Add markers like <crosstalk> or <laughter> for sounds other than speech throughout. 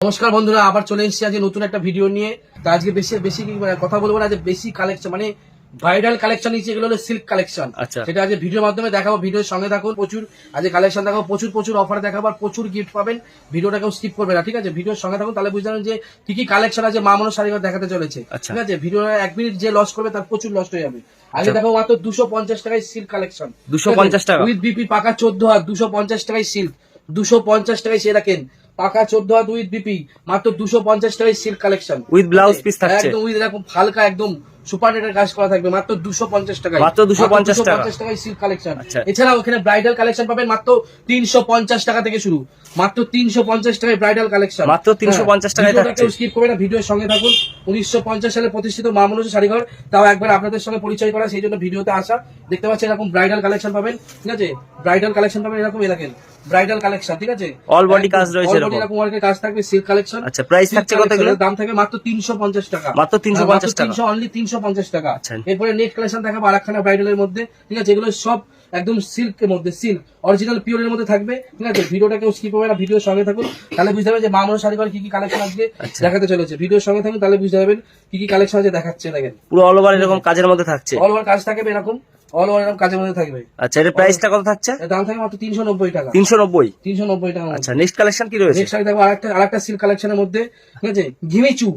নমস্কার বন্ধুরা আবার চলে এসেছি আজকে নতুন একটা ভিডিও নিয়ে। তো আজকে বেশি বেশি কথা বলব না যে বেশি কালেকশন মানে ভাইরাল কালেকশন নিচ্ছে এগুলো হলো সিল্ক কালেকশন আচ্ছা। সেটা আজকে ভিডিওর মাধ্যমে দেখাবো ভিডিওর সঙ্গে থাকুন প্রচুর আজকে কালেকশন দেখাবো প্রচুর প্রচুর অফার দেখাবো আর প্রচুর গিফট পাবেন। ভিডিওটা কেউ স্কিপ করবে না ঠিক আছে? ভিডিওর সঙ্গে থাকুন তাহলে বুঝতে যে কি কি কালেকশন আছে মা মানুষ শাড়িঘর দেখাতে চলেছে। আচ্ছা। ঠিক আছে? ভিডিও এক মিনিট যে লস করবে তার প্রচুর লস হয়ে যাবে। আগে দেখো মাত্র দুশো পঞ্চাশ টাকায় সিল্ক কালেকশন 250 টাকা? উইথ বিপি পাকা চোদ্দ হাত দুশো পঞ্চাশ টাকায় সিল্ক দুশো পঞ্চাশ টাকায় সে রাখেন পাকা চোদ্দ হাত উইথ বিপি মাত্র দুশো পঞ্চাশ টাকায় silk collection With blouse piece থাকছে। একদম উইথ এরকম হালকা একদম সুপার নেটের কাজ করা থাকবে মাত্র দুশো পঞ্চাশ টাকায়। মাত্র 250 টাকা। পঞ্চাশ টাকায় সিল্ক কালেকশন। এছাড়াও ওখানে ব্রাইডাল কালেকশন পাবেন মাত্র তিনশো পঞ্চাশ টাকা থেকে শুরু। মাত্র তিনশো পঞ্চাশ টাকায় ব্রাইডাল কালেকশন মাত্র 350 টাকায় থাকছে। স্কিপ করবে না ভিডিওর সঙ্গে থাকুন। উনিশশো পঞ্চাশ সালে প্রতিষ্ঠিত মা মনুষ্য শাড়িঘর তাও একবার আপনাদের সঙ্গে পরিচয় করা সেই জন্য ভিডিওতে আসা। দেখতে পাচ্ছেন এরকম ব্রাইডাল কালেকশন পাবেন ঠিক আছে? ব্রাইডাল কালেকশন পাবেন এরকম এ দেখেন ব্রাইডাল কালেকশন ঠিক আছে অল বডি কাজ রয়েছে body এরকম। এরকম কাজ থাকবে সিল্ক কালেকশন আচ্ছা, প্রাইস থাকছে কত এগুলো? দাম থাকবে মাত্র তিনশো পঞ্চাশ টাকা মাত্র 350 টাকা। তিনশো অনলি তিনশো পঞ্চাশ টাকা আচ্ছা। এরপরে নেট কালেকশন দেখাবো আরেকখানা ব্রাইডালের মধ্যে ঠিক আছে এগুলো সব একদম সিল্কের মধ্যে সিল্ক অরিজিনাল পিওরের মধ্যে থাকবে ঠিক আছে? ভিডিওটা কেউ স্কিপ হবে না ভিডিওর সঙ্গে থাকুন তাহলে বুঝতে পারবেন যে মা মনোর শাড়িঘর কি কি কালেকশন আজকে আচ্ছা। দেখাতে চলেছে। ভিডিওর সঙ্গে থাকুন তাহলে বুঝতে পারবেন কি কি কালেকশন আছে দেখাচ্ছে দেখেন। পুরো অল ওভার এরকম কাজের মধ্যে থাকছে? অল ওভার কাজ থাকবে এরকম অল ওভার এরকম কাজের মধ্যে থাকবে। আচ্ছা এর প্রাইসটা কত থাকছে? এর দাম থাকবে মাত্র তিনশো নব্বই টাকা। তিনশো নব্বই? তিনশো নব্বই টাকা। আচ্ছা নেক্সট কালেকশন কি রয়েছে? নেক্সট শাড়ি থাকবে আরেকটা আরেকটা সিল্ক কালেকশনের মধ্যে ঠিক আছে? ঘিমিচু।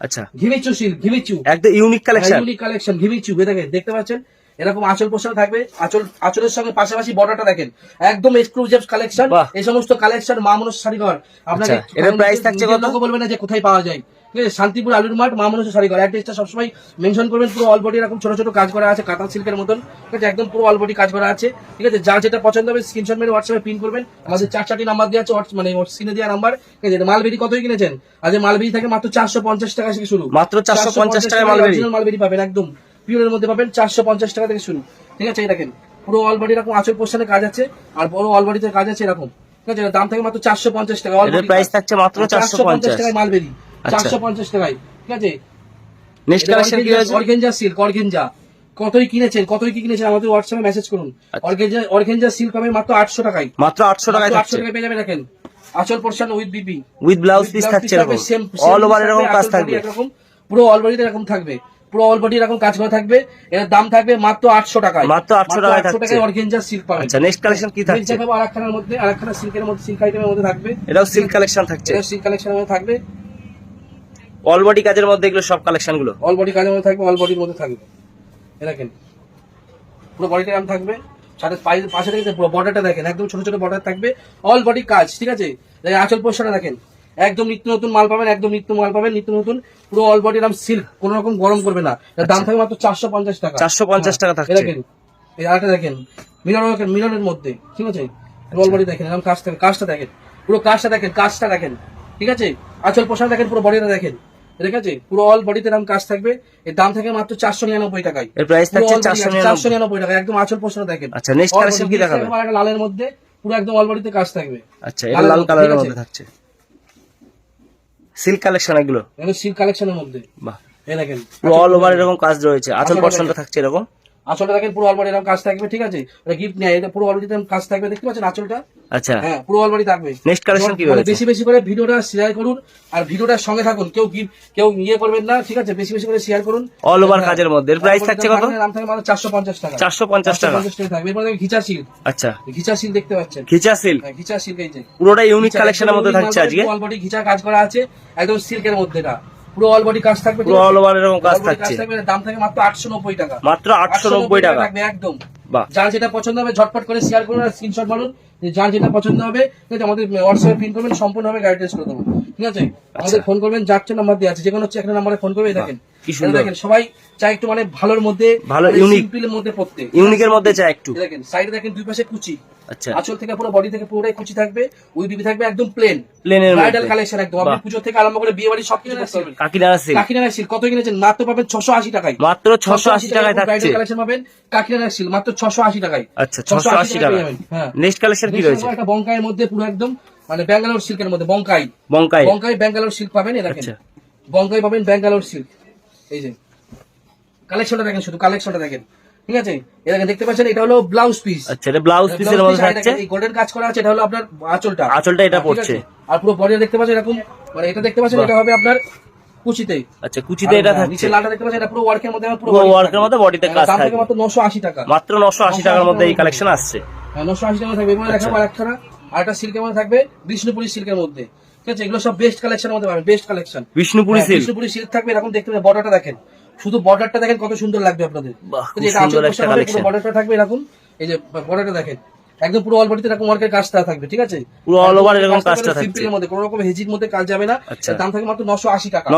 আচ্ছা। ঘিমিচু সিল্ক ঘিমিচু। একদম ইউনিক কালেকশন ইউনিক কালেকশন ঘিমিচু দেখে দেখতে পাচ্ছেন? এরকম আঁচল পোশাক থাকবে। আঁচল আঁচলের সঙ্গে পাশাপাশি বর্ডারটা দেখেন। একদম এক্সক্লুসিভ কালেকশন এই সমস্ত কালেকশন মা মনুষ শাড়িঘর। আপনাকে আচ্ছা, এটার থাকছে কত? লোকও বলবে না যে কোথায় পাওয়া যায়। শান্তিপুর আলুর মাঠ মা মনুষ শাড়িঘর। অ্যাড্রেসটা সবসময় মেনশন করবেন পুরো অল বডি এরকম ছোট ছোট কাজ করা আছে কাতান সিল্কের মতন। ঠিক আছে একদম পুরো অল বডি কাজ করা আছে। ঠিক আছে যার যেটা পছন্দ হবে স্ক্রিনশট মেরে হোয়াটসঅ্যাপে পিন করবেন। আমাদের চার চারটি নাম্বার দেওয়া আছে মানে স্ক্রিনে দেওয়া নাম্বার ঠিক আছে মালবেরি কতই কিনেছেন? আজ মালবেরি থেকে মাত্র চারশো পঞ্চাশ টাকা থেকে শুরু। মাত্র 450 টাকায় মালবেরি। original মালবেরি পাবেন একদম। পিওরের মধ্যে পাবেন চারশো পঞ্চাশ টাকা থেকে শুরু। ঠিক আছে এই দেখেন পুরো অল বডি এরকম আঁচল পোর্শনে কাজ আছে আর বড় অল বডিতে কাজ আছে এরকম। ঠিক আছে দাম থাকে মাত্র চারশো পঞ্চাশ টাকা কাজ। থাকছে মাত্র 450 টাকায় মালবেরি আচ্ছা। চারশো পঞ্চাশ টাকায়। ঠিক আছে? নেক্সট কালেকশন কি রয়েছে? অর্গেঞ্জা সিল্ক অর্গেঞ্জা কতই কিনেছেন কতই কি কিনেছেন আমাদের হোয়াটসঅ্যাপে মেসেজ করুন। আচ্ছা। অর্গেঞ্জা অর্গেঞ্জা সিল্ক পাবেন মাত্র আটশো টাকায়। মাত্র আটশো টাকায় আটশো টাকায় পেয়ে যাবেন দেখেন। আঁচল portion with with blouse piece থাকছে এরকম। অল ওভার এরকম কাজ থাকবে। এরকম। পুরো অল বডিতে এরকম থাকবে। পুরো অল বডি এরকম কাজ করা থাকবে। এর দাম থাকবে মাত্র আটশো টাকায়। মাত্র 800 টাকায় থাকছে। অর্গেঞ্জা সিল্ক পাবেন। আচ্ছা নেক্সট কালেকশন কি থাকছে? দেখাবো আরেকখানার মধ্যে আরেকখানা সিল্কের মধ্যে সিল্ক আইটেমের মধ্যে থাকবে। এটাও সিল্ক কালেকশন থাকছে। এটা সিল্ক কালেকশনের মধ্যে থাকবে। অল বডি কাজের মধ্যে এগুলো সব কালেকশনগুলো? অল বডি কাজের মধ্যে থাকবে অল বডির মধ্যে থাকবে। দেখেন পুরো বডিটা এরকম থাকবে। সাথে পাশে থেকে পুরো বর্ডারটা দেখেন একদম ছোট ছোট বর্ডার থাকবে। অল বডি কাজ ঠিক আছে? আঁচল পোস্টারটা দেখেন। একদম নিত্য নতুন মাল পাবেন একদম নিত্য মাল পাবেন নিত্য নতুন পুরো অল বডি এরকম সিল্ক কোন রকম গরম করবে না। দাম থাকবে মাত্র চারশো পঞ্চাশ টাকা। 450 টাকা থাকছে। এ দেখেন এই আরেকটা দেখেন মিরর মিররের মধ্যে ঠিক আছে? অল বডি দেখেন এরকম কাজটা কাজটা দেখেন পুরো কাজটা দেখেন কাজটা দেখেন ঠিক আছে? আঁচল পোশাক দেখেন পুরো বডিটা দেখেন ঠিক আছে? পুরো অল বডিতে এরকম কাজ থাকবে এর দাম থাকে মাত্র চারশো নিরানব্বই টাকায়। এর প্রাইস থাকছে চারশো চারশো নিরানব্বই টাকা একদম আঁচল পোষণ দেখেন। আচ্ছা, All কি লালের মধ্যে পুরো একদম অল বডিতে কাজ থাকবে। আচ্ছা লাল কালারের মধ্যে থাকছে। সিল্ক কালেকশন এগুলো? সিল্ক কালেকশনের মধ্যে। বাহ। এই দেখেন। অল ওভার এরকম কাজ রয়েছে। আচল আঁচলটা থাকছে এরকম? আঁচলটা দেখেন পুরো অল এরকম কাজ থাকবে ঠিক আছে? এটা গিফট নেয় এটা পুরো অল কাজ থাকবে দেখতে পাচ্ছেন আঁচলটা? আচ্ছা। হ্যাঁ পুরো অল বডি থাকবে। Next collection কি রয়েছে? বেশি বেশি করে ভিডিওটা শেয়ার করুন আর ভিডিওটার সঙ্গে থাকুন কেউ গিফট কেউ ইয়ে করবেন না ঠিক আছে? বেশি বেশি করে শেয়ার করুন। Over হ্যাঁ। কাজের মধ্যে। এর All থাকছে কত? দাম থাকে মাত্র চারশো পঞ্চাশ টাকা। 450 টাকা। 450 টাকা। থাকবে এরপর ঘিচা সিল্ক আচ্ছা। ঘিচা সিল্ক দেখতে পাচ্ছেন? খিচা সিল্ক হ্যাঁ, ঘিচা সিল্ক এই যে। পুরোটা ইউনিক কালেকশনের মধ্যে থাকছে আজকে। অল বডি ঘিচা কাজ করা আছে একদম সিল্কের মধ্যে না। পুরো অল বডি কাজ থাকবে পুরো অল over এরকম কাজ থাকছে। দাম থাকে মাত্র আটশো নব্বই টাকা। মাত্র আটশো নব্বই টাকা। থাকবে একদম। বাহ। যার যেটা পছন্দ হবে ঝটপট করে শেয়ার করুন আর স্ক্রিনশট মারুন। যে যার যেটা পছন্দ হবে ঠিক আছে আমাদের হোয়াটসঅ্যাপে পিন করবেন সম্পূর্ণভাবে গাইডেন্স করে দেবো। ঠিক আছে? আমাদের ফোন করবেন যার নাম্বার দেওয়া আছে যে কোনো হচ্ছে একটা নাম্বারে ফোন করবে দেখেন। কি সুন্দর। দেখেন সবাই চাই একটু মানে ভালোর মধ্যে ভালো, unique। সিম্পলের মধ্যে পড়তে ইউনিকের মধ্যে চাই একটু। দেখেন সাইডে দেখেন দুই পাশে কুচি। আচ্ছা। আঁচল থেকে পুরো বডি থেকে পুরোটাই কুচি থাকবে ওই বিবি থাকবে একদম প্লেন Plain ব্রাইডাল কালেকশন একদম। আপনি পুজো থেকে আরম্ভ করে বিয়ে বাড়ি সব করতে পারবেন। কাকিনাড়া সিল্ক কাকিনাড়া সিল কত কিনেছেন? মাত্র পাবেন ছশো আশি টাকায়। মাত্র ছশো আশি টাকায় থাকছে। ব্রাইডাল কালেকশন পাবেন। কাকিনাড়া সিল মাত্র ছশো আশি টাকায়। আচ্ছা টাকা হ্যাঁ। নেক্সট কালেকশন কি রয়েছে? একটা বঙ্কাইয়ের মধ্যে পুরো একদম মানে ব্যাঙ্গালোর সিল্কের মধ্যে বঙ্কাই বঙ্কাই বঙ্কাই ব্যাঙ্গালোর সিল্ক পাবেন এ দেখেন। আচ্ছা। বঙ্কাই পাবেন ব্যাঙ্গালোর সিল্ক এই যে কালেকশনটা দেখেন শুধু কালেকশনটা দেখেন। ঠিক আছে? এটাকে দেখতে পাচ্ছেন এটা হলো ব্লাউজ পিস আচ্ছা এটা ব্লাউজ পিসের মধ্যে থাকছে? গোল্ডেন কাজ করা আছে এটা হলো আপনার আঁচলটা। আঁচলটা এটা পড়ছে। আর পুরো বডি দেখতে পাচ্ছেন এরকম? মানে এটা দেখতে পাচ্ছেন এটা হবে আপনার কুচিতে। আচ্ছা কুচিতে এটা আর থাকছে? নিচে লালটা দেখতে পাচ্ছেন এটা পুরো ওয়ার্কের মধ্যে পুরো থাকবে। মধ্যে body তে এটা কাজ থাকে থাকবে। মাত্র নশো আশি টাকা। মাত্র নশো আশি টাকার মধ্যে এই কালেকশন আসছে। নশো আশি টাকা থাকবে এবার আচ্ছা। দেখাবো আরেকখানা। আর একটা সিল্কের মধ্যে থাকবে বিষ্ণুপুরি সিল্কের মধ্যে। ঠিক আছে? এগুলো সব বেস্ট কালেকশনের মধ্যে পাবেন best collection Bishnupuri silk Bishnupuri silk থাকবে এরকম দেখতে পাবেন। বর্ডারটা দেখেন। শুধু বর্ডারটা দেখেন কত সুন্দর লাগবে আপনাদের। পুরো। বর্ডারটা থাকবে এরকম। এই যে বর্ডারটা দেখেন একদম পুরো অল বডিতে এরকম ওয়ার্কের কাজটা থাকবে ঠিক আছে? পুরো all over এরকম কাজটা থাকছে। সিম্পলের মধ্যে কোনো রকম হেজির মধ্যে কাজ যাবে না। আচ্ছা। দাম থাকে মাত্র নশো আশি টাকা।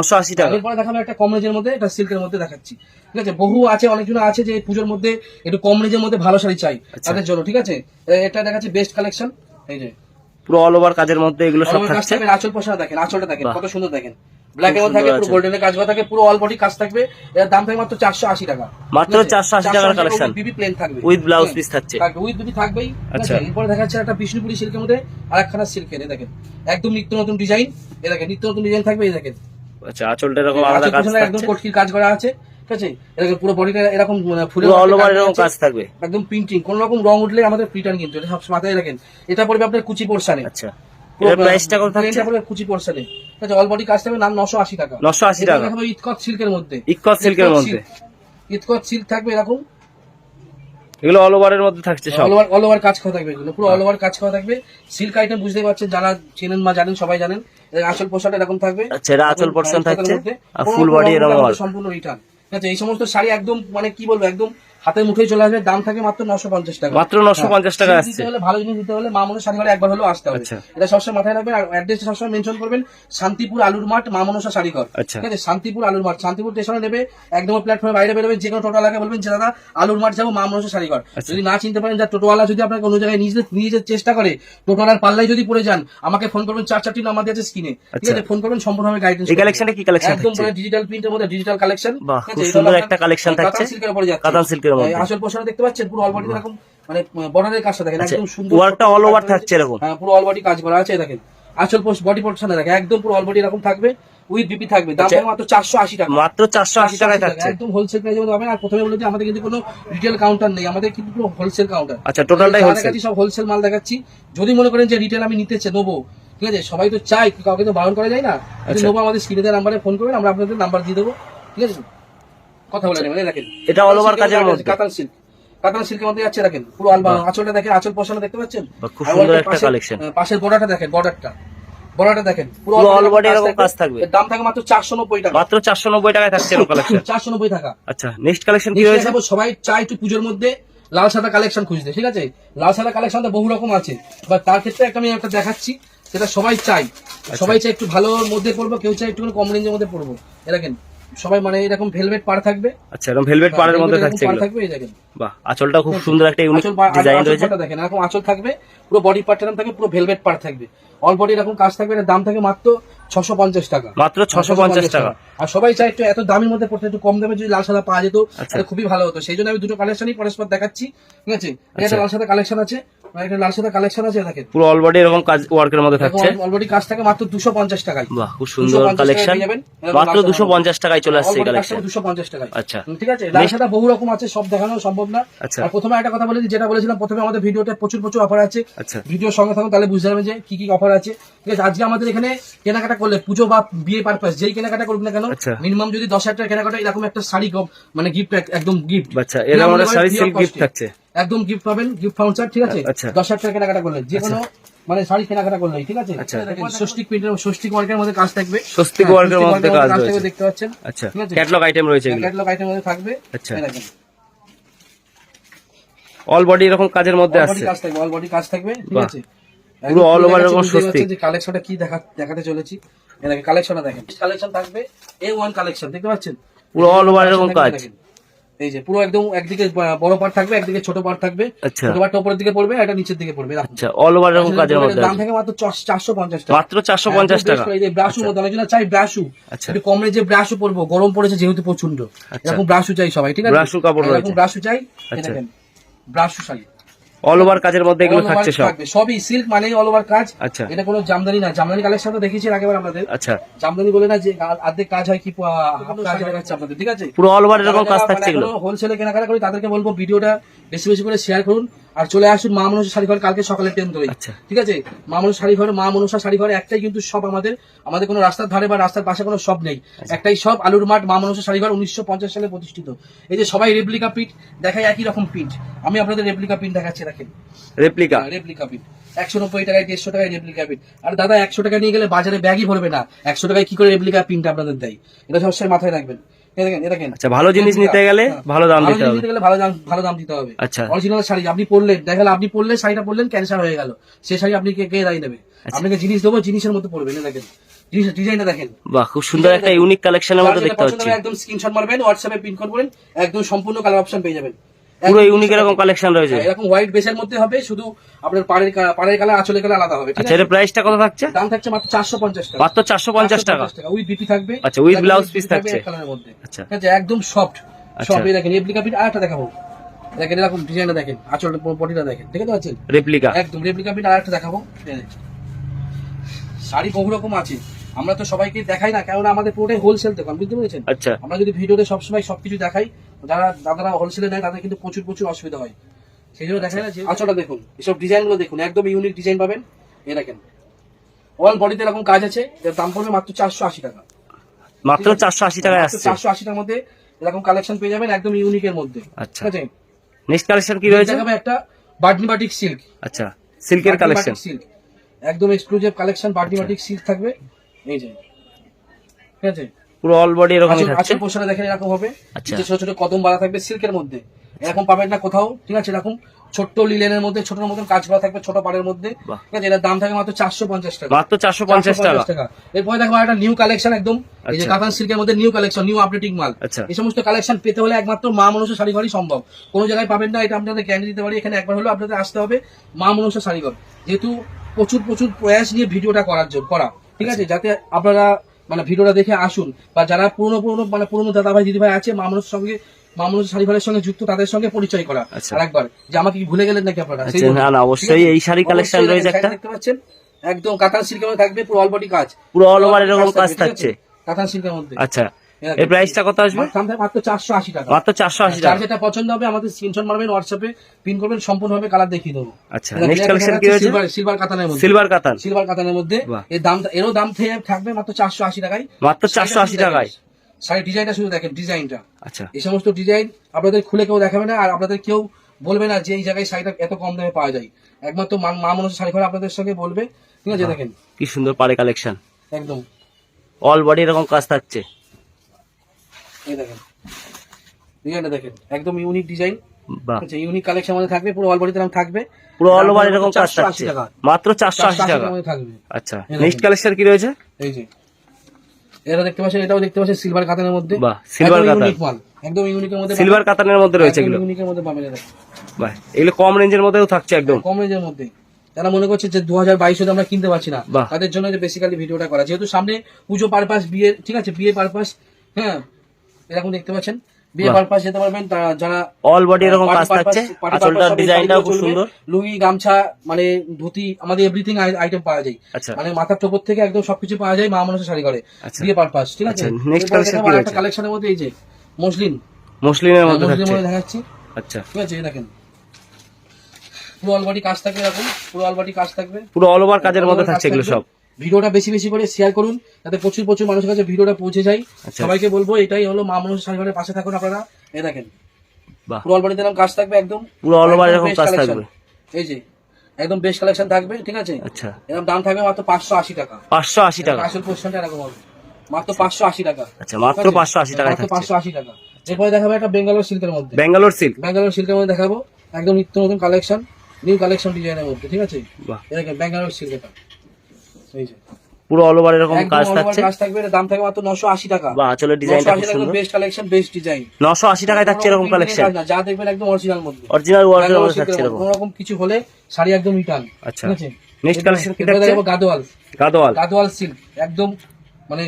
এরপরে একটা কম রেঞ্জের মধ্যে এটা সিল্কের মধ্যে দেখাচ্ছি। ঠিক আছে বহু আছে অনেকজন আছে যে পুজোর মধ্যে একটু কম রেঞ্জের মধ্যে ভালো শাড়ি চাই আচ্ছা। তাদের জন্য ঠিক আছে? এটা দেখাচ্ছি বেস্ট কালেকশন এই যে পুরো অল ওভার কাজের মধ্যে এগুলো সব থাকছে। আঁচল পোষা দেখেন আঁচলটা দেখেন কত সুন্দর দেখেন। ব্ল্যাক এর থাকে পুরো আছে। গোল্ডেনের কাজ করা থাকে পুরো অল বডি কাজ থাকবে। এর দাম থাকে মাত্র চারশো আশি টাকা। মাত্র 480 টাকার collection। বিবি প্লেন থাকবে। With blouse piece থাকছে। থাকবে উইথ বিবি থাকবেই। আচ্ছা। এরপর দেখা যাচ্ছে একটা বিষ্ণুপুরি সিল্কের মধ্যে আর একখানা সিল্কের দেখেন। একদম নিত্য নতুন ডিজাইন এ দেখেন নিত্য নতুন ডিজাইন থাকবে এই দেখেন। আচ্ছা আঁচলটা এরকম আলাদা কাজ পোষণে একদম থাকছে। কটকির কাজ করা আছে। ঠিক আছে? এরকম পুরো বডিটা এরকম অল ওভার এরকম কাজ থাকবে। একদম প্রিন্টিং কোন রকম রং উঠলে আমাদের রিটার্ন কিন্তু এটা সব মাথায় রাখেন। এটা পড়বে আপনার কুচি পোর্শনে আচ্ছা। প্রাইসটা কত থাকছে? পড়বে কুচি পোর্শনে ঠিক আছে অল বডি কাজ থাকবে নাম নশো আশি টাকা। নশো আশি এটা ইতকত সিল্কের মধ্যে। ইকত সিল্কের মধ্যে। ইতকত সিল্ক থাকবে এরকম। এগুলো অল ওভারের মধ্যে থাকছে সব। অল ওভার অল ওভার কাজ করা থাকবে এগুলো। পুরো অল ওভার কাজ করা থাকবে। সিল্ক আইটেম বুঝতে পারছেন যারা চেনেন বা জানেন সবাই জানেন। এর আসল পোশাকটা এরকম থাকবে। আচ্ছা, এটা আঁচল থাকছে, আর body রং এরকম সম্পূর্ণ রিটার্ন আছে এই সমস্ত শাড়ি একদম মানে কি বলব একদম হাতের মুঠেই চলে আসবে দাম থাকে মাত্র নশো পঞ্চাশ টাকা। মাত্র 950 টাকা হ্যাঁ, দিতে হলে ভালো জিনিস দিতে হলে মা মনসা শাড়ি ঘরে একবার হলেও আসতে হবে। আচ্ছা। এটা সবসময় মাথায় রাখবেন আর অ্যাড্রেস সবসময় মেনশন করবেন শান্তিপুর আলুর মাঠ মা মনসা শাড়ি ঘর আচ্ছা। ঠিক আছে? শান্তিপুর আলুর মাঠ। শান্তিপুর স্টেশনে নেবে একদম প্ল্যাটফর্মে বাইরে বেরোবেন যে কোনো টোটো এলাকায় বলবেন যে দাদা আলুর মাঠ যাব মা মনসা শাড়ি ঘর আচ্ছা। যদি না চিনতে পারেন যা টোটোওয়ালা যদি আপনাকে কোনো জায়গায় নিয়ে যেতে- নিয়ে যেতে চেষ্টা করে টোটোওয়ালার পাল্লায় যদি পড়ে যান আমাকে ফোন করবেন চার চারটি নাম্বার দিয়ে আছে স্ক্রিনে ঠিক। আছে? ফোন করবেন সম্পূর্ণভাবে গাইডেন্স এই কালেকশনটা কি কালেকশন একদম ডিজিটাল প্রিন্টের মধ্যে ডিজিটাল কালেকশন বাহ, খুব সুন্দর একটা কালেকশন থাকছে। সিল্কের উপরে যাচ্ছে। কাতান। এই আসল দেখতে পাচ্ছেন? পুরো অল বডি এরকম মানে বর্ডারের কাজটা দেখেন আচ্ছা, একদম সুন্দর all over থাকছে এরকম? হ্যাঁ পুরো অল বডি কাজ করা আছে দেখেন। আসল পোস্ট বডি পোর্শনে দেখেন একদম পুরো অল বডি এরকম থাকবে উইথ বিপি থাকবে। দাম আচ্ছা। মাত্র চারশো আশি টাকা। মাত্র চারশো আশি টাকায় থাকছে। একদম হোলসেল আর প্রথমে বলে দিই আমাদের কিন্তু কোনো রিটেল কাউন্টার নেই আমাদের কিন্তু পুরো হোলসেল কাউন্টার আচ্ছা, wholesale। সব হোলসেল মাল দেখাচ্ছি। যদি মনে করেন যে রিটেল আমি নিতে নেব ঠিক আছে? সবাই তো চাই কাউকে তো বারণ করা যায় না। আচ্ছা। নেব আমাদের স্ক্রিনে নাম্বারে ফোন করবেন আমরা আপনাদের নাম্বার দিয়ে দেবো ঠিক আছে? কথা বলে নেবেন দেখেন। এটা all over কাজের মধ্যে? কাতান সিল্ক। কাতান সিল্কের মধ্যে যাচ্ছে দেখেন। পুরো আলবা আঁচলটা দেখেন আঁচল পোষণে দেখতে পাচ্ছেন? খুব সুন্দর একটা। আহ, পাশের দেখেন পুরো এরকম কাজ থাকবে। দাম মাত্র টাকা। মাত্র টাকায় থাকছে এরকম কালেকশন <laughs> টাকা। আচ্ছা নেক্সট কালেকশন কি Next হয়েছে সবাই চাই একটু পুজোর মধ্যে লাল সাদা কালেকশন খুঁজতে ঠিক আছে? লাল সাদা কালেকশন তো বহু রকম আছে। বা তার ক্ষেত্রে একটা আমি একটা দেখাচ্ছি সেটা সবাই চাই আচ্ছা। সবাই চাই একটু ভালোর মধ্যে পড়ব কেউ চাই একটু কম রেঞ্জের মধ্যে পড়ব এ দেখেন সবাই মানে এরকম ভেলভেট পার থাকবে। আচ্ছা এরকম ভেলভেট velvet মধ্যে থাকছে পাড় থাকবে এই দেখেন। বাহ আঁচলটা খুব সুন্দর একটা ইউনিক ডিজাইন রয়েছে। দেখেন এরকম আঁচল থাকবে পুরো বডি পার্ট থাকবে পুরো ভেলভেট পার থাকবে। অল বডি এরকম কাজ থাকবে এটার দাম থাকে মাত্র ছশো পঞ্চাশ টাকা। মাত্র 650 টাকা। আর সবাই চাই একটু এত দামের মধ্যে পড়তে একটু কম দামে যদি লাল সাদা পাওয়া যেত আচ্ছা। তাহলে খুবই ভালো হতো। সেই জন্য আমি দুটো কালেকশনই পরস্পর দেখাচ্ছি ঠিক আছে? এটা আচ্ছা। লাল সাদা কালেকশন আছে লাল সাদা কালেকশন আছে দেখেন পুরো অল বডি এরকম কাজ ওয়ার্কের মধ্যে থাকছে। অলরেডি কাজ থাকে মাত্র দুশো পঞ্চাশ টাকায়। বাহ খুব সুন্দর কালেকশন টাকায় পেয়ে যাবেন। এরকম মাত্র লাল সাদা দুশো পঞ্চাশ টাকায় চলে আসছে এই কালেকশন দুশো পঞ্চাশ টাকায়। আচ্ছা। ঠিক আছে? লাল সাদা বহু রকম আছে সব দেখানো সম্ভব না। আচ্ছা। আর প্রথমে একটা কথা বলে যেটা বলেছিলাম প্রথমে আমাদের ভিডিওতে প্রচুর প্রচুর অফার আছে। আচ্ছা। ভিডিওর সঙ্গে থাকুন তাহলে বুঝতে পারবেন যে কি কি অফার আছে। ঠিক আছে আজকে আমাদের এখানে কেনাকাটা করলে পুজো বা বিয়ে পারপাস যেই কেনাকাটা করুন না কেন আচ্ছা। মিনিমাম যদি দশ হাজার টাকা কেনাকাটা এরকম একটা শাড়ি মানে গিফট একদম গিফট আচ্ছা এর আমাদের শাড়ি সিল্ক গিফট থাকছে। একদম গিফট পাবেন গিফট ফাউন্সার ঠিক আছে? আচ্ছা। দশ হাজার টাকা কেনাকাটা করলে যে কোনো মানে শাড়ি কেনাকাটা করলে ঠিক আছে? আচ্ছা। ষষ্ঠী প্রিন্টের ষষ্ঠী ওয়ার্কের মধ্যে কাজ থাকবে। হ্যাঁ, ওয়ার্কের মধ্যে কাজ থাকবে, দেখতে পাচ্ছেন। আচ্ছা। ঠিক আছে। ক্যাটলগ আইটেম রয়েছে ক্যাটলগ আইটেমের মধ্যে থাকবে। আচ্ছা। অল বডি এরকম কাজের মধ্যে বডি কাজ থাকবে অল বডি কাজ থাকবে ঠিক আছে? পুরো অল over এরকম স্বস্তি। যে কালেকশনটা কি দেখা দেখাতে চলেছি? এটাকে কালেকশনটা দেখেন। কালেকশন থাকবে এ ওয়ান কালেকশন দেখতে পাচ্ছেন? পুরো অল over এরকম কাজ। এই যে পুরো একদম একদিকে বড় পার্ট থাকবে একদিকে ছোট পার্ট থাকবে আচ্ছা। ছোট পার্টটা উপরের দিকে পড়বে একটা নিচের দিকে পড়বে। আচ্ছা অল ওভার এরকম কাজের মধ্যে দাম থাকে মাত্র চারশো পঞ্চাশ টাকা মাত্র চারশো পঞ্চাশ টাকা এই যে ব্রাশু মতো অনেকজন চাই ব্রাশু আচ্ছা। একটু কম রেঞ্জে ব্রাশু পরবো গরম পড়েছে যেহেতু প্রচণ্ড আচ্ছা। এরকম ব্রাশু চাই সবাই ঠিক আছে ব্রাশু কাপড় এরকম রয়েছে। ব্রাশু চাই আচ্ছা। দেখেন ব্রাশু শাড়ি অল ওভার কাজের মধ্যে এগুলো থাকছে সব। সবই সিল্ক মানে অল ওভার কাজ। আচ্ছা। এটা কোনো জামদানি না। জামদানি কালেকশন তো দেখিয়েছি আগেবার আপনাদের। আচ্ছা। জামদানি বলে না যে অর্ধেক কাজ হয় কি কাজ দেখাচ্ছে আপনাদের ঠিক আছে? পুরো অল ওভার এরকম কাজ থাকছে এগুলো। হোলসেলে কেনাকাটা করি তাদেরকে বলব ভিডিওটা বেশি বেশি করে শেয়ার করুন। আর চলে আসুন মা মনসা শাড়ি ঘর কালকে সকালে ট্রেন ধরে আচ্ছা। ঠিক আছে? মা মনসা শাড়ি ঘর মা মনসা শাড়ি ঘর একটাই কিন্তু সব আমাদের। আমাদের কোনো রাস্তার ধারে বা রাস্তার পাশে কোনো সব নেই। আচ্ছা। একটাই সব আলুর মাঠ মা মনসা শাড়ি ঘর উনিশশো পঞ্চাশ সালে প্রতিষ্ঠিত। এই যে সবাই রেপ্লিকা পিঠ দেখায় একই রকম পিঠ আমি আপনাদের রেপ্লিকা পিঠ দেখাচ্ছি দেখেন রেপ্লিকা রেপ্লিকা পিন একশো নব্বই টাকায় দেড়শো টাকায় রেপ্লিকা পিঠ আর দাদা একশো টাকা নিয়ে গেলে বাজারে ব্যাগই ভরবে না। একশো টাকায় কি করে রেপ্লিকা পিনটা আপনাদের দেয়? এটা সবসময় মাথায় রাখবেন। এই দেখেন এই দেখেন। আচ্ছা ভালো জিনিস নিতে গেলে হ্যাঁ। ভালো দাম দিতে হবে। নিতে গেলে ভালো দাম ভালো দাম দিতে হবে। আচ্ছা। অরিজিনাল শাড়ি আপনি পরলেন দেখালে আপনি পরলে শাড়িটা পরলেন ক্যান্সার হয়ে গেল। সেই শাড়ি আপনি কে নেবে? আচ্ছা। আপনাকে জিনিস দেবো জিনিসের মতো দেখেন। জিনিস ডিজাইনটা দেখেন। বাহ খুব সুন্দর একটা ইউনিক কালেকশনের দেখতে একদম স্ক্রিনশট মারবেন হোয়াটসঅ্যাপে পিন করবেন একদম সম্পূর্ণ কালার অপশন পেয়ে যাবেন। পুরো ইউনিক এরকম কালেকশন রয়েছে। হ্যাঁ, এরকম হোয়াইট বেসের মধ্যে হবে শুধু আপনার পাড়ের পাড়ের কালার আঁচলের কালার আলাদা হবে আচ্ছা এর প্রাইসটা কত থাকছে? দাম থাকছে মাত্র চারশো পঞ্চাশ টাকা। মাত্র চারশো পঞ্চাশ টাকা। উইথ বিপি থাকবে। আচ্ছা, piece BP থাকবে থাকছে। কালারের মধ্যে। আচ্ছা। ঠিক আছে একদম সফট আচ্ছা। সব এই দেখেন রেপ্লিকা পিট আরেকটা দেখাবো। দেখেন এরকম ডিজাইনটা দেখেন আঁচলটা বডিটা দেখেন আছে পাচ্ছেন? রেপ্লিকা একদম রেপ্লিকা পিট আরেকটা দেখাবো। শাড়ি বহু রকম আছে। আমরা তো সবাইকে দেখাই না কেননা আমাদের পুরোটাই হোলসেল দোকান বুঝতে পেরেছেন? আচ্ছা। আমরা যদি ভিডিওতে সবসময় সবকিছু দেখাই যারা দাদারা হোলসেলে নেয় তাদের কিন্তু প্রচুর প্রচুর অসুবিধা হয়। সেই জন্য দেখাই না যে আঁচলটা দেখুন এসব ডিজাইনগুলো দেখুন একদম ইউনিক ডিজাইন পাবেন। এই দেখেন অল বডিতে এরকম কাজ আছে এর দাম পড়বে মাত্র চারশো আশি টাকা। মাত্র চারশো আশি টাকায় আসছে। চারশো আশি টাকার মধ্যে এরকম কালেকশন পেয়ে যাবেন একদম ইউনিকের মধ্যে। আচ্ছা। নেক্সট কালেকশন কি রয়েছে? দেখাবে একটা বাটনি বাটিক সিল্ক আচ্ছা সিল্কের কালেকশন সিল্ক একদম এক্সক্লুসিভ কালেকশন বাটনি বাটিক সিল্ক থাকবে। এই যে ঠিক আছে? পুরো অল বডি এরকমই থাকছে? আঁচল পোশাকটা দেখেন এরকম হবে। আচ্ছা। ছোট ছোট কদম বাড়া থাকবে সিল্কের মধ্যে। এরকম পাবেন না কোথাও ঠিক আছে? এরকম ছোট্ট লিলেনের মধ্যে ছোট মতন কাজ করা থাকবে ছোট পাড়ের মধ্যে। ঠিক আছে? এটার দাম থাকবে মাত্র চারশো পঞ্চাশ টাকা। মাত্র চারশো পঞ্চাশ টাকা। এরপরে দেখো একটা নিউ কালেকশন একদম। এই যে। কাতান সিল্কের মধ্যে নিউ কালেকশন নিউ আপডেটিং মাল। আচ্ছা। এই সমস্ত কালেকশন পেতে হলে একমাত্র মা মনসা শাড়িঘরই সম্ভব। কোনো জায়গায় পাবেন না এটা আপনাদের গ্যারান্টি দিতে পারি। এখানে একবার হলো আপনাদের আসতে হবে মা মনসা শাড়িঘর যেহেতু প্রচুর প্রচুর প্রয়াস নিয়ে ভিডিওটা করার জন্য করা। ঠিক আছে? যাতে আপনারা মানে ভিডিওটা দেখে আসুন। বা যারা পুরনো পুরনো মানে পুরনো দাদা ভাই দিদি ভাই আছে মা মনসার সঙ্গে শাড়ি ভাইয়ের সঙ্গে যুক্ত তাদের সঙ্গে পরিচয় করা। আচ্ছা। যে আমাকে ভুলে গেলেন নাকি আপনারা? আচ্ছা। না না অবশ্যই এই শাড়ি কালেকশন রয়েছে একটা। দেখতে পাচ্ছেন? একদম কাতান সিল্কের মধ্যে থাকবে পুরো কাজ। পুরো অল ওভার এরকম কাজ থাকছে। কাতান সিল্কের মধ্যে। আচ্ছা। এর প্রাইসটা কত আসবে? মাত্র চারশো আশি টাকা। মাত্র চারশো আশি টাকা। যেটা পছন্দ হবে আমাদের স্ক্রিনশট মারবেন হোয়াটসঅ্যাপে পিন করবেন সম্পূর্ণভাবে কালার দেখিয়ে দেবো। আচ্ছা নেক্সট কালেকশন কি রয়েছে সিলভার কাতানের মধ্যে। সিলভার কাতান সিলভার কাতানের মধ্যে। এর দাম এরও দাম থেকে থাকবে মাত্র চারশো আশি টাকায়। মাত্র চারশো আশি টাকায়। শাড়ি ডিজাইনটা শুধু দেখেন ডিজাইনটা আচ্ছা। এই সমস্ত ডিজাইন আপনাদের খুলে কেউ দেখাবে না আর আপনাদের কেউ বলবে না যে এই জায়গায় শাড়িটা এত কম দামে পাওয়া যায়। একমাত্র মা- মা মনসা শাড়ি ঘর আপনাদের সঙ্গে বলবে। ঠিক আছে দেখেন। কি সুন্দর পাড়ে কালেকশন একদম। অল বডি এরকম কাজ থাকছে। এই দেখেন। ডিজাইনটা দেখেন একদম ইউনিক ডিজাইন আচ্ছা ইউনিক কালেকশন আমাদের থাকবে পুরো অল বডিতে থাকবে। পুরো অল ওভার দাম এরকম কাজ থাকছে। টাকা। মাত্র চারশো আশি 480 টাকা। থাকবে। আচ্ছা নেক্সট কালেকশন কি রয়েছে? এই যে। এটা দেখতে পাচ্ছেন এটাও দেখতে পাচ্ছেন সিলভার কাতানের মধ্যে। বাহ, silver কাতান। একদম ইউনিকের মধ্যে সিলভার কাতানের মধ্যে রয়েছে এগুলো। ইউনিকের মধ্যে পাবেন এটা বাহ এগুলো কম রেঞ্জের মধ্যেও থাকছে একদম। কম রেঞ্জের মধ্যে। যারা মনে করছে যে দু হাজার বাইশে আমরা কিনতে পারছি না। তাদের জন্য যে বেসিক্যালি ভিডিওটা করা। যেহেতু সামনে পুজো পারপাস বিয়ে ঠিক আছে বিয়ে পারপাস হ্যাঁ এরকম দেখতে পাচ্ছেন। বিয়ে। পারপাস যেতে পারবেন যারা অল বডি এরকম কাজ থাকছে। আঁচলটার ডিজাইনটাও খুব সুন্দর। লুঙ্গি গামছা মানে ধুতি আমাদের এভরিথিং আইটেম পাওয়া যায়। আচ্ছা। মানে মাথার টোপর থেকে একদম সবকিছু পাওয়া যায় মা মানুষের শাড়ি করে আচ্ছা। বিয়ে পারপাস ঠিক আছে? আচ্ছা, কি রয়েছে? কালেকশনের মধ্যে এই যে মসলিন। মধ্যে মসলিনের থাকছে। মধ্যে দেখাচ্ছি। আচ্ছা। ঠিক আছে দেখেন। পুরো কাজ থাকবে এরকম পুরো কাজ থাকবে। পুরো অল ওভার কাজের মধ্যে থাকছে এগুলো। সব। ভিডিওটা বেশি বেশি করে শেয়ার করুন যাতে প্রচুর প্রচুর মানুষের কাছে ভিডিওটা পৌঁছে যায়। আচ্ছা। সবাইকে বলব এটাই হলো মা মানুষ শাড়িঘরের পাশে থাকুন আপনারা। এই দেখেন। পুরো এরকম কাজ থাকবে একদম। পুরো অল এরকম কাজ থাকবে। এই যে একদম বেস্ট কালেকশন থাকবে ঠিক আছে? আচ্ছা। এরকম দাম থাকবে মাত্র পাঁচশো আশি টাকা। পাঁচশো আশি টাকা। আসল পোর্শনটা এরকম হবে। মাত্র পাঁচশো আশি টাকা। আচ্ছা মাত্র পাঁচশো আশি মাত্র পাঁচশো আশি টাকা। এরপরে দেখাবো একটা বেঙ্গালোর সিল্কের মধ্যে। ব্যাঙ্গালোর সিল্ক ব্যাঙ্গালোর সিল্কের মধ্যে দেখাবো। একদম নিত্য নতুন কালেকশন নিউ কালেকশন ডিজাইনের মধ্যে ঠিক আছে? এরকম সিল্ক এটা। এই যে। পুরো অল ওভার এরকম কাজ থাকছে? কাজ থাকবে এর দাম থাকবে মাত্র নশো আশি টাকা। বা আঁচলের ডিজাইনটা খুব সুন্দর। বেস্ট কালেকশন বেস্ট ডিজাইন নশো আশি টাকায় থাকছে এরকম কালেকশন যা দেখবেন একদম অরিজিনাল মধ্যে। অরিজিনাল ওয়ার্কের ব্যাঙ্গালোর মধ্যে থাকছে এরকম। কোনো রকম কিছু হলে শাড়ি একদম রিটার্ন আচ্ছা। নেক্সট কালেকশন কি থাকছে? গাদোয়াল। গাদোয়াল। গাদোয়াল সিল্ক একদম মানে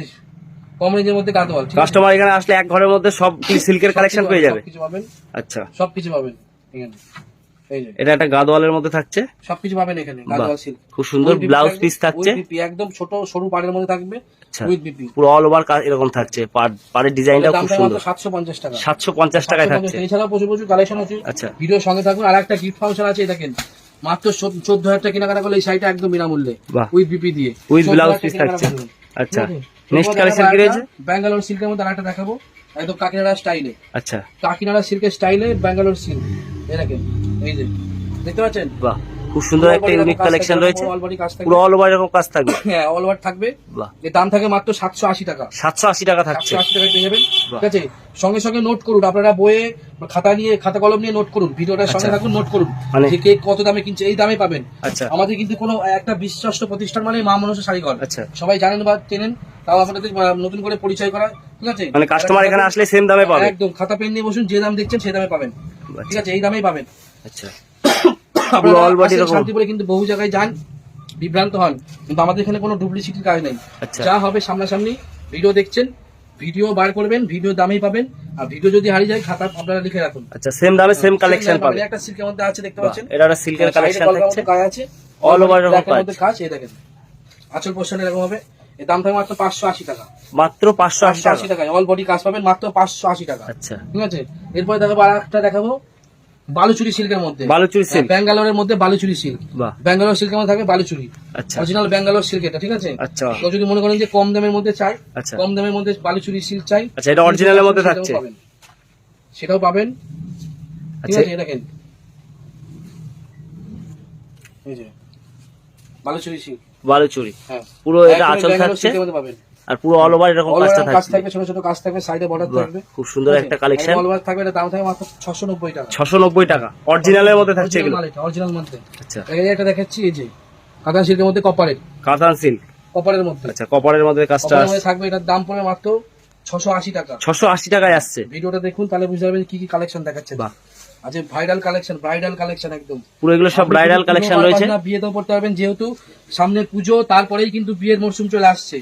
কম রেঞ্জের মধ্যে গাদোয়াল কাস্টমার এখানে আসলে এক ঘরের মধ্যে সব সিল্কের কালেকশন পেয়ে যাবে? সবকিছু পাবেন। আচ্ছা। সবকিছু পাবেন এখানে এটা একটা গাদোয়ালের মধ্যে থাকছে। সবকিছু পাবেন এখানে সিল্ক খুব সুন্দর ব্লাউজ পিস থাকছে। একদম ছোট সরু পাড়ের মধ্যে থাকবে আচ্ছা উইথ বিপি পুরো অল ওভার এরকম থাকছে। পাড়ের ডিজাইনটা খুব সুন্দর। সাতশো পঞ্চাশ টাকা। সাতশো পঞ্চাশ টাকায় 750 থাকছে। এছাড়াও প্রচুর প্রচুর কালেকশন আছে। আচ্ছা। ভিডিওর সঙ্গে থাকুন। আর একটা গিফট ফাংশন আছে মাত্র চোদ্দ হাজার টাকা কেনাকাটা করলে এই শাড়িটা একদম বিনামূল্যে। উইথ বিপি দিয়ে। With 14,000 blouse টাকা piece কেনাকাটা থাকছে। আচ্ছা। নেক্সট কালেকশন কি রয়েছে? ব্যাঙ্গালোর সিল্কের মধ্যে আরেকটা দেখাবো। একদম কাকিনাড়া স্টাইলে। আচ্ছা। কাকিনাড়া সিল্কের স্টাইলে ব্যাঙ্গালোর সিল্ক। এটাকে এই যে দেখতে পাচ্ছেন? বাহ। খুব সুন্দর একটা ইউনিক কালেকশন রয়েছে। পুরো অল ওভার এরকম কাজ থাকবে। <coughs> হ্যাঁ অল ওভার থাকবে এর দাম থাকে মাত্র সাতশো আশি টাকা। সাতশো আশি টাকা থাকছে। সাতশো আশি টাকায় পেয়ে যাবেন। ঠিক আছে? সঙ্গে সঙ্গে নোট করুন। আপনারা বইয়ে খাতা নিয়ে খাতা কলম নিয়ে নোট করুন। ভিডিওটার সঙ্গে আচ্ছা। থাকুন নোট করুন। মানে- যে কে কত দামে কিনছে এই দামে পাবেন। আচ্ছা। আমাদের কিন্তু কোনো একটা বিশ্বস্ত প্রতিষ্ঠান মানে মা মানুষের শাড়িঘর আচ্ছা। সবাই জানেন বা চেনেন তাও আপনাদের নতুন করে পরিচয় করা ঠিক আছে? মানে কাস্টমার এখানে আসলে সেম দামে পাবে। একদম খাতা পেন নিয়ে বসুন যে দাম দেখছেন সেই দামে পাবেন। ঠিক আছে? এই দামেই পাবেন। আচ্ছা। এরকম। শান্তিপুরে কিন্তু বহু জায়গায় যান বিভ্রান্ত হন। কিন্তু আমাদের এখানে কোনো ডুপ্লিসিটির কাজ নেই। আচ্ছা। যা হবে সামনাসামনি ভিডিও দেখছেন ভিডিও বার করবেন ভিডিও দামেই পাবেন আর ভিডিও যদি হারিয়ে যায় খাতা আপনারা লিখে রাখুন। আচ্ছা সেম দামে সেম কালেকশন দামে পাবে একটা সিল্কের মধ্যে আছে দেখতে পাচ্ছেন? এটা একটা সিল্কের কালেকশন কলকার থাকছে মধ্যে কাজ আছে। অল ওভার এরকম কাজ। মধ্যে কাজ এই দেখেন। আচল পোর্শন এরকম হবে। এর দাম থাকবে মাত্র পাঁচশো আশি টাকা। মাত্র পাঁচশো আশি পাঁচশো আশি টাকা অল বডি কাজ পাবেন মাত্র পাঁচশো আশি টাকা। আচ্ছা। ঠিক আছে? এরপরে দেখাবো আরেকটা দেখাবো। বালুচুরি সিল্কের মধ্যে। বালুচুরি সিল্ক। ব্যাঙ্গালোরের মধ্যে বালুচুরি সিল্ক। ব্যাঙ্গালোর সিল্কের মধ্যে থাকবে বালুচুরি। আচ্ছা। অরিজিনাল ব্যাঙ্গালোর সিল্ক এটা ঠিক আছে? আচ্ছা। তো যদি মনে করেন যে কম দামের মধ্যে চাই আচ্ছা। কম দামের মধ্যে বালুচুরি সিল্ক চাই আচ্ছা এটা অরিজিনালের মধ্যে থাকছে? পাবেন। সেটাও পাবেন। ঠিক আচ্ছা। আছে এই দেখেন। এই যে বালুচুরি সিল্ক। বালুচুরি। হ্যাঁ। পুরো এটা আঁচল থাকছে? পাবেন। আর পুরো অল ওভার এরকম কাজটা over কাজ থাকবে ছোট ছোট কাজ থাকবে সাইডে বর্ডার থাকবে। খুব সুন্দর একটা কালেকশন অল ওভার থাকবে এটা দাম থাকবে মাত্র ছশো নব্বই টাকা। ছশো নব্বই টাকা। অরিজিনালের মধ্যে থাকছে এগুলো। অরিজিনাল মধ্যে আচ্ছা। এই যে একটা দেখাচ্ছি এই যে কাতান সিল্কের মধ্যে কপারের কাতান সিল্ক কপারের মধ্যে। আচ্ছা কপারের মধ্যে কাজটা থাকবে এটার দাম পড়বে মাত্র ছশো আশি টাকা। ছশো আশি টাকায় আসছে। ভিডিওটা দেখুন তাহলে বুঝতে পারবেন কি কি কালেকশন দেখাচ্ছে। বাহ। আচ্ছা ভাইরাল কালেকশন ব্রাইডাল কালেকশন একদম। পুরো এগুলো সব ব্রাইডাল কালেকশন রয়েছে। না, বিয়েতেও পড়তে পারবেন যেহেতু সামনে পুজো তারপরেই কিন্তু বিয়ের মরশুম চলে আসছে।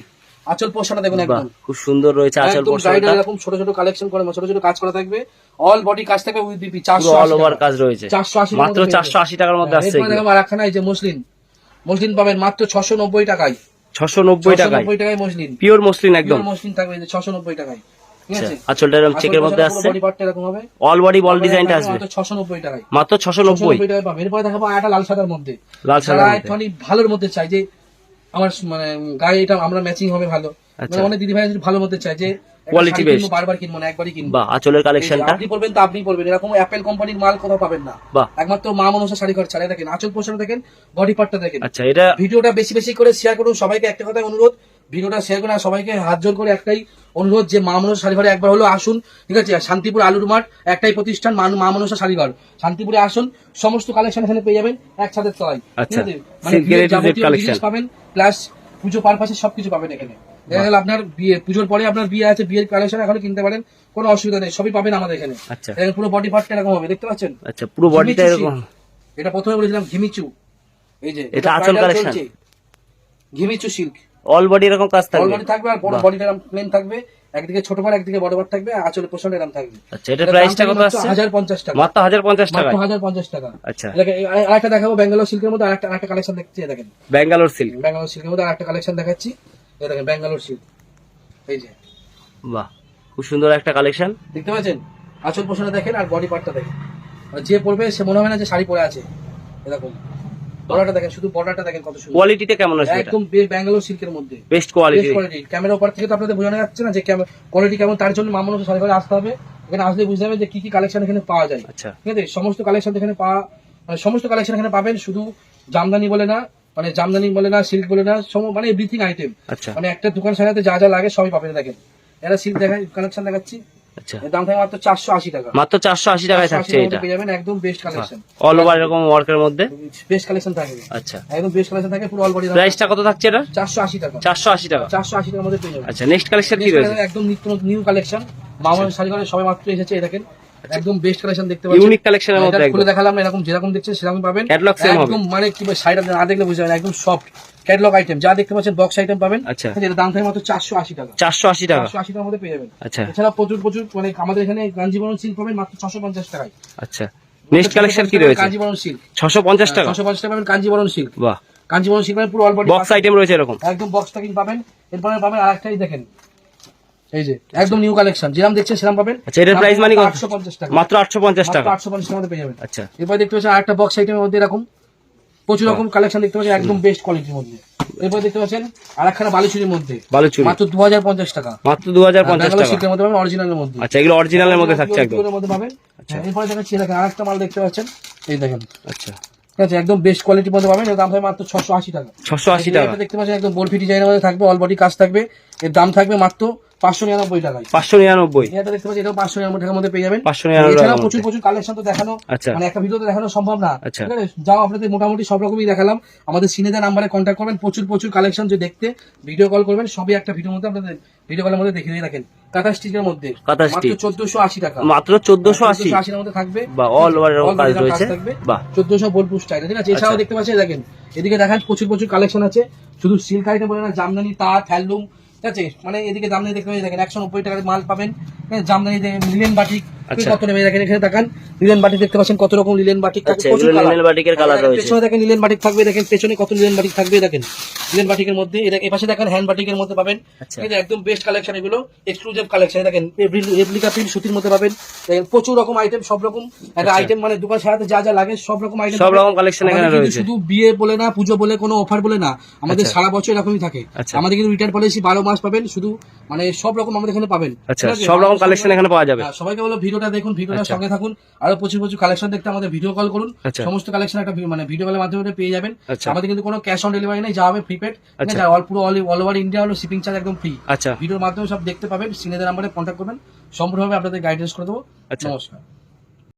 আচল পোশাকটা দেখুন একদম। খুব সুন্দর রয়েছে আঁচল একদম পোর্শনটা এরকম ছোট ছোট কালেকশন করে ছোট ছোট কাজ করা থাকবে। অল বডি কাজ থাকবে উইথ বিপি পুরো চারশো অল ওভার কাজ রয়েছে। চারশো আশি মাত্র চারশো আশি টাকার মধ্যে আসছে এরপরে দেখাবো আর একখানা এই যে মসলিন। মসলিন পাবেন মাত্র ছশো নব্বই টাকায়। ছশো নব্বই ছশো টাকায় নব্বই টাকায়? মসলিন। পিওর মসলিন একদম। পিওর মসলিন থাকবে এই যে ছশো নব্বই টাকায়। ঠিক আছে? আঁচলটা এরকম চেকের মধ্যে আসছে? বডি পার্টটা এরকম হবে। অল বডি বল ডিজাইনটা আসবে। ছশো নব্বই টাকায়। মাত্র ছশো ছশো নব্বই নব্বই টাকায় পাবে। এরপরে দেখাবো একটা লাল সাদার মধ্যে। লাল সাদার একটুখানি ভালোর মধ্যে চাই যে আমার মানে গায়ে এটা আমরা ম্যাচিং হবে ভালো। আচ্ছা। মানে অনেক দিদি ভাই ভালো মধ্যে চাই যে কিনবো, based। বারবার কিনবো না একবারই কিনবো। বাহ আঁচলের কালেকশনটা আপনি পড়বেন তো আপনি পড়বেন এরকম অ্যাপেল কোম্পানির মাল কোথাও পাবেন না। বাহ। একমাত্র মা মনসা শাড়ি ঘর ছাড়া দেখেন। আচল পোষণ দেখেন বডি পার্টটা দেখেন। আচ্ছা এটা ভিডিওটা বেশি বেশি করে শেয়ার করুন। সবাইকে একটা কথাই অনুরোধ ভিডিওটা শেয়ার করুন আর সবাইকে হাত জোর করে একটাই অনুরোধ যে মা মনসা শাড়ি ঘরে একবার হলো আসুন। ঠিক আছে? শান্তিপুর আলুর মাঠ একটাই প্রতিষ্ঠান মা- মনসা শাড়ি ঘর। শান্তিপুরে আসুন। সমস্ত কালেকশন এখানে পেয়ে যাবেন এক ছাদের তলায়। ঠিক আচ্ছা। আছে? মানে পাবেন। প্লাস পুজো পারপাসে সবকিছু পাবেন এখানে। দেখা গেল আপনার বিয়ে পুজোর পরে আপনার বিয়ে আছে বিয়ের কালেকশন এখন কিনতে পারেন কোনো অসুবিধা নেই সবই পাবেন আমাদের এখানে। আচ্ছা। পুরো বডি পার্ট এরকম হবে দেখতে পাচ্ছেন? আচ্ছা পুরো বডিটা এরকম এটা প্রথমে বলেছিলাম ঘিমিচু। এই যে এটা আচল কালেকশন ঘিমিচু সিল্ক অল বডি এরকম কাজ থাকবে। অলরেডি থাকবে আর বড়। বডিটা প্লেন থাকবে একদিকে ছোট বার একদিকে বড় বার থাকবে আর আঁচলের পোষণ এরকম থাকবে। আচ্ছা এটা প্রাইসটা কত আসছে হাজার পঞ্চাশ টাকা। মাত্র হাজার পঞ্চাশ মাত্র টাকায় হাজার পঞ্চাশ টাকা। আচ্ছা। আরেকটা দেখাবো ব্যাঙ্গালোর সিল্কের মধ্যে আরেকটা আরেকটা কালেকশন দেখছি দেখেন। ব্যাঙ্গালোর সিল্ক ব্যাঙ্গালোর সিল্কের মধ্যে আরেকটা কালেকশন দেখাচ্ছি এই দেখেন ব্যাঙ্গালোর সিল্ক এই যে। বাহ খুব সুন্দর একটা কালেকশন দেখতে পাচ্ছেন? আঁচল পোষণটা দেখেন আর বডি পার্টটা দেখেন। আর যে পরবে সে মনে হবে না যে শাড়ি পরে আছে। এরকম। বর্ডারটা দেখেন শুধু বর্ডারটা দেখেন কত সুন্দর। কোয়ালিটিতে কেমন আছে একদম ব্যাঙ্গালোর সিল্কের মধ্যে। বেস্ট কোয়ালিটি ক্যামেরা উপর থেকে তো আপনাদের বোঝানো যাচ্ছে না যে কোয়ালিটি কেমন তার জন্য মামুন ঘরে আসতে হবে। এখানে আসলে বুঝতে হবে যে কি কি কালেকশন এখানে পাওয়া যায়। আচ্ছা। ঠিক আছে? সমস্ত কালেকশন এখানে পাওয়া মানে সমস্ত কালেকশন এখানে পাবেন শুধু জামদানি বলে না মানে জামদানি বলে না সিল্ক বলে না সম- মানে এভরিথিং আইটেম আচ্ছা। মানে একটা দোকান সাজাতে যা যা লাগে সবই পাবেন দেখেন। এটা সিল্ক দেখাই কালেকশন দেখাচ্ছি। আচ্ছা। এর দাম থাকে মাত্র চারশো আশি টাকা। মাত্র চারশো আশি টাকায় থাকছে এটা? পেয়ে যাবেন একদম বেস্ট কালেকশন অল ওভার এরকম ওয়ার্কের মধ্যে? বেস্ট কালেকশন থাকবে আচ্ছা। একদম বেস্ট কালেকশন থাকে পুরো অল বডি প্রাইসটা কত থাকছে এটা? চারশো আশি টাকা। টাকার মধ্যে পেয়ে যাবেন। আচ্ছা নেক্সট কালেকশন কি রয়েছে? একদম নিত্য নিউ কালেকশন মামার শাড়ি ঘরে সবাই মাত্র এসেছে এই দেখেন। একদম বেস্ট কালেকশন দেখতে পাচ্ছেন। ইউনিক কালেকশনের মধ্যে খুলে দেখালাম এরকম যেরকম দেখছেন সেরকম পাবেন। একদম মানে কি শাড়িটা না দেখলে বুঝতে পারেন একদম সফট ক্যাটলগ আইটেম যা দেখতে পাচ্ছেন বক্স আইটেম পাবেন। আচ্ছা। এর দাম থাকে মাত্র চারশো আশি টাকা। চারশো আশি টাকা? চারশো আশি টাকার মধ্যে পেয়ে যাবেন। আচ্ছা। এছাড়া প্রচুর প্রচুর মানে আমাদের এখানে গাঞ্জিবরণ সিল্ক পাবেন মাত্র ছশো পঞ্চাশ টাকায়। আচ্ছা। নেক্সট কালেকশন কি রয়েছে? কাঞ্জিবরম সিল্ক ছশো পঞ্চাশ টাকা? ছশো পঞ্চাশ টাকা পাবেন কাঞ্জিবরম সিল্ক বাহ। কাঞ্জিবরম সিল্ক মানে পুরো অল বডি বক্স আইটেম রয়েছে এরকম? একদম বক্স প্যাকিং পাবেন। এরপরে পাবেন আরেকটাই দেখেন। এই যে একদম নিউ কালেকশন যেরকম দেখছেন সেরকম পাবেন। আচ্ছা এটার প্রাইস মানে কত? আটশো পঞ্চাশ টাকা। মাত্র আটশো পঞ্চাশ টাকা। আটশো পঞ্চাশ টাকা পেয়ে যাবেন। আচ্ছা। এরপর দেখতে পাচ্ছেন আরেকটা বক্স আইটেমের মধ্যে এরকম। প্রচুর রকম কালেকশন দেখতে পাচ্ছেন একদম বেস্ট কোয়ালিটির মধ্যে। এরপর দেখতে পাচ্ছেন আরেকখানা বালিচুরির মধ্যে। বালুচুরি। মাত্র দু হাজার পঞ্চাশ টাকা। মাত্র দু হাজার পঞ্চাশ ব্যাঙ্গালোর টাকা। মধ্যে পাবেন অরিজিনালের মধ্যে। আচ্ছা এগুলো অরিজিনালের মধ্যে থাকছে একদম। মধ্যে পাবেন। হ্যাঁ, এরপরে দেখাচ্ছি দেখেন আরেকটা মাল দেখতে পাচ্ছেন। এই দেখেন। আচ্ছা। ঠিক আছে একদম বেস্ট কোয়ালিটির মধ্যে পাবেন এর দাম থাকবে মাত্র ছশো আশি টাকা। ছশো আশি টাকা। দেখতে পাচ্ছেন একদম বোলফি ডিজাইনের মধ্যে থাকবে অল বডি কাজ থাকবে। এর দাম থাকবে মাত্র পাঁচশো নিরানব্বই টাকায়। পাঁচশো নিরানব্বই? এটা দেখতে পাচ্ছি এটাও পাঁচশো নিরানব্বই টাকার মধ্যে পেয়ে যাবেন। 599 এছাড়াও প্রচুর প্রচুর কালেকশন তো দেখানো আচ্ছা। মানে একটা ভিডিওতে দেখানো সম্ভব না। আচ্ছা। যাও আপনাদের মোটামুটি সব রকমই দেখালাম। আমাদের সিনেদের নাম্বারে কন্ট্যাক্ট করবেন প্রচুর প্রচুর কালেকশন যে দেখতে ভিডিও কল করবেন সবই একটা ভিডিওর মধ্যে আপনাদের ভিডিও কলের মধ্যে দেখে দিয়ে রাখেন। কাটা স্টিচের মধ্যে চোদ্দশো আশি টাকা। মাত্র চোদ্দশো আশি। আশির মধ্যে থাকবে। বা কাজ রয়েছে। চোদ্দশো বোলপুর স্টাইল ঠিক আছে? এছাড়াও আচ্ছা। দেখতে পাচ্ছেন দেখেন এদিকে দেখেন প্রচুর প্রচুর কালেকশন আছে। শুধু সিল্ক আইটেম বলে না জামদানি তাঁত হ্যান্ডলুম ঠিক আছে মানে এদিকে দেখতে দেখেন একশো নব্বই টাকার মাল পাবেন হ্যাঁ, জামদানি দেখেন লিলেন বাটিক আচ্ছা। কত দেখেন এখানে তাকান লিলেন বাটিক দেখতে পাচ্ছেন কত রকম লিলেন বাটিক আচ্ছা, বাটিকের colour রয়েছে। পেছনে দেখেন লিলেন বাটিক থাকবে দেখেন পেছনে কত লিলেন বাটিক থাকবে দেখেন লিলেন বাটিকের মধ্যে এটা এপাশে দেখেন হ্যান্ড বাটিকের মধ্যে পাবেন আচ্ছা। একদম বেস্ট কালেকশন এগুলো এক্সক্লুসিভ কালেকশন দেখেন রেপ্লিকা প্রিন্ট সুতির মধ্যে পাবেন দেখেন প্রচুর রকম আইটেম সব রকম একটা আইটেম মানে দোকান সারাতে যা যা লাগে সব রকম আইটেম আচ্ছা। সব রকম collection এখানে রয়েছে। শুধু বিয়ে বলে না পুজো বলে কোনো অফার বলে না আমাদের আচ্ছা। সারা বছর এরকমই থাকে আচ্ছা। আমাদের কিন্তু রিটার্ন পলিসি বারো মাস পাবেন শুধু মানে সব রকম আমাদের এখানে পাবেন। আচ্ছা সব রকম কালেকশন এখানে পাওয়া যাবে? হ্যাঁ, সবাইকে বলো ভিডিওটা দেখুন ভিডিওটার আচ্ছা। সঙ্গে থাকুন আরও প্রচুর প্রচুর কালেকশন দেখতে আমাদের ভিডিও কল করুন। আচ্ছা। সমস্ত কালেকশন একটা মানে ভিডিও কলের মাধ্যমে পেয়ে যাবেন। আমাদের কিন্তু কোনো ক্যাশ অন ডেলিভারি নেই যা হবে প্রিপেড। অল পুরো অল অল ওভার ইন্ডিয়া হলো শিপিং চার্জ একদম ফ্রি আচ্ছা। ভিডিওর মাধ্যমে সব দেখতে পাবেন সিনেদের নাম্বারে কন্ট্যাক্ট করবেন। সম্পূর্ণভাবে আপনাদের গাইডেন্স করে দেবো। নমস্কার।